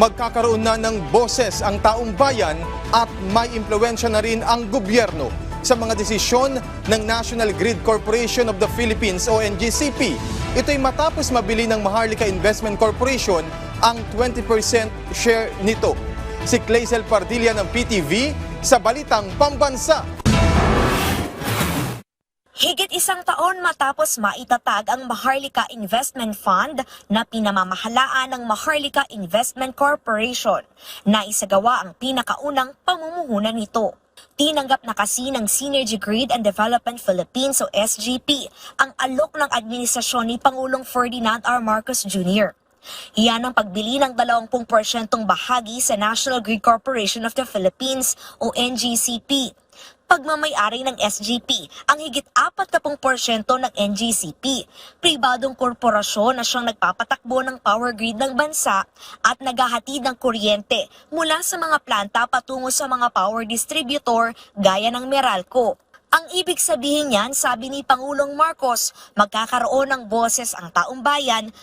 magkakaroon na ng boses ang taong bayan at may impluensya na rin ang gobyerno sa mga desisyon ng National Grid Corporation of the Philippines o NGCP. Ito'y matapos mabili ng Maharlika Investment Corporation ang 20% share nito. Si Clazel Pardilla ng PTV sa Balitang Pambansa. Higit isang taon matapos maitatag ang Maharlika Investment Fund na pinamamahalaan ng Maharlika Investment Corporation na isagawa ang pinakaunang pamumuhunan nito. Tinanggap na kasi ng Synergy Grid and Development Philippines o SGP ang alok ng administrasyon ni Pangulong Ferdinand R. Marcos Jr. Iyan ang pagbili ng 20% bahagi sa National Grid Corporation of the Philippines o NGCP. Pagmamayari ng SGP ang higit 40% ng NGCP, pribadong korporasyon na siyang nagpapatakbo ng power grid ng bansa at naghahatid ng kuryente mula sa mga planta patungo sa mga power distributor gaya ng Meralco. Ang ibig sabihin niyan, sabi ni Pangulong Marcos, magkakaroon ng boses ang taong bayan